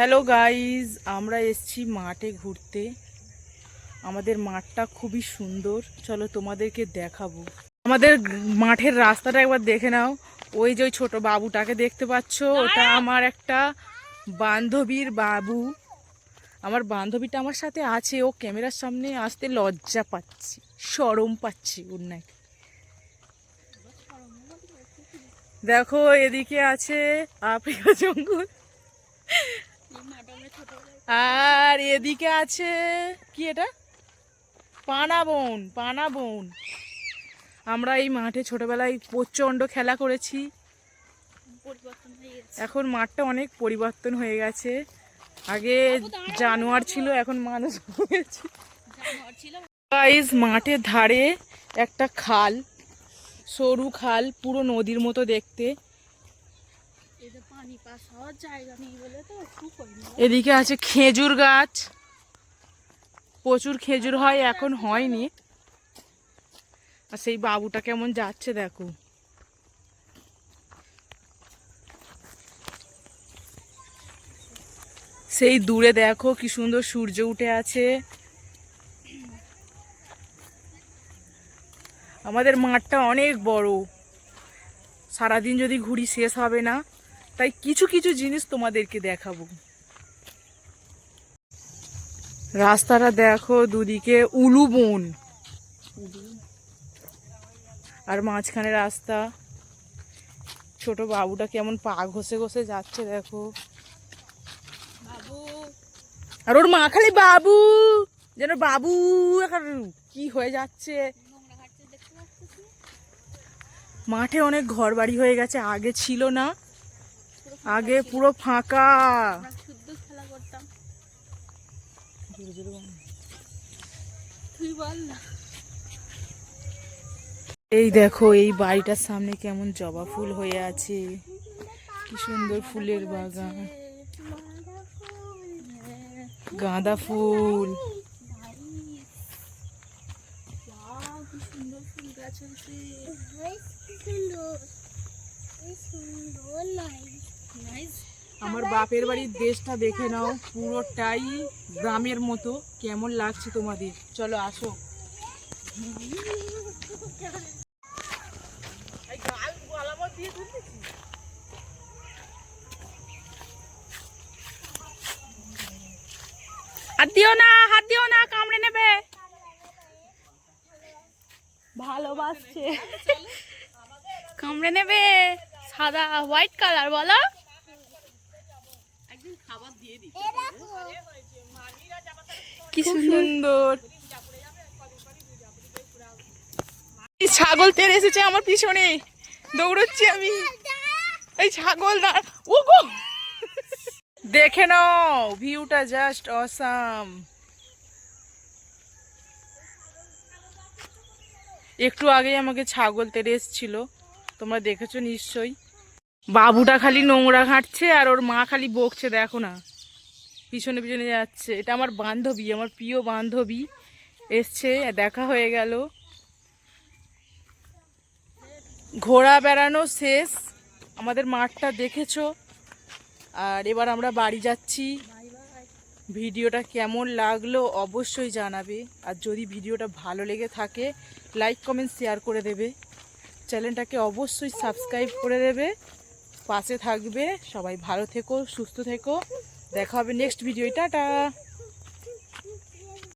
Hello guys আমরা এসছি মাঠে ঘুরতে। আমাদের মাঠটা খুবই সুন্দর। চলো তোমাদেরকে দেখাবো। আমাদের মাঠের রাস্তাটা একবার দেখে নাও। ওই যে ওই ছোট বাবুটাকে দেখতে পাচ্ছ? ওটা আমার একটা বান্ধবীর বাবু। আমার বান্ধবীটা আমার সাথে আছে। ও ক্যামেরার সামনে আসতে লজ্জা পাচ্ছি। সরম পাচ্ছি ওর নাকি। দেখো এদিকে আছে আফ্রিকা জঙ্গল। আর এদিকে আছে, কি এটা? পানা বন পানা বন। আমরা এই মাঠে ছোটবেলায় প্রচণ্ড খেলা করেছি। এখন মাঠটা অনেক পরিবর্তন হয়ে গেছে। আগে জানোয়ার ছিল, এখন মানুষ হয়েছে। গাইজ মাঠের ধারে একটা খাল, সরু খাল, পুরো নদীর মতো দেখতে। এদিকে আছে খেজুর গাছ। প্রচুর খেজুর হয় এখন হয়নি। আর সেই বাবুটা কেমন যাচ্ছে দেখো। সেই দূরে দেখো কি সুন্দর সূর্য উঠে আছে। আমাদের মাঠটা অনেক বড়। সারাদিন যদি ঘুরি শেষ হবে না। তাই কিছু কিছু জিনিস তোমাদেরকে দেখাবো। রাস্তাটা দেখো দুদিকে উলু বন। আর মাঝখানে রাস্তা। ছোট বাবুটা কেমন পা ঘষে ঘষে যাচ্ছে, দেখো। আর ওর মা খালি বাবু, যেন বাবু, এখন কি হয়ে যাচ্ছে? মাঠে অনেক ঘর বাড়ি হয়ে গেছে, আগে ছিল না। আগে পুরো ফাঁকা। শুদ্ধ খেলা করতাম। তুই বল না। এই দেখো এই বাড়িটার সামনে কেমন জবা ফুল হয়ে আছে। কি সুন্দর ফুলের বাগান। গাঁদা ফুল। সুন্দর আমার বাপের বাড়ির দেশটা দেখে নাও, পুরোটাই গ্রামের মতো। কেমন লাগছে তোমাদের? চলো, আসো। হাত দিও না, হাত দিও না, কামড়ে নেবে। ভালোবাসছে। কামড়ে নেবে। সাদা হোয়াইট কালার, বলো। কি সুন্দর। এই ছাগল তেড়ে এসেছে আমার পিছনে। দৌড়চ্ছি আমি। এই ছাগল ও গো! দেখে নাও ভিউটা জাস্ট অসাম একটু আগেই আমাকে ছাগল তেড়ে এসেছিল। তোমরা দেখেছ নিশ্চয়ই। বাবুটা খালি নোংরা ঘাঁটছে আর ওর মা খালি বকছে দেখো না। পিছনে পিছনে যাচ্ছে। এটা আমার বান্ধবী, আমার প্রিয় বান্ধবী এসছে, দেখা হয়ে গেল। ঘোড়া বেড়ানো শেষ। আমাদের মাঠটা দেখেছ? আর এবার আমরা বাড়ি যাচ্ছি। ভিডিওটা কেমন লাগল অবশ্যই জানাবে। আর যদি ভিডিওটা ভালো লেগে থাকে লাইক কমেন্ট শেয়ার করে দেবে। চ্যানেলটাকে অবশ্যই সাবস্ক্রাইব করে দেবে। পাশে থাকবে। সবাই ভালো থেকো, সুস্থ থেকো। দেখা হবে নেক্সট ভিডিও টাটা।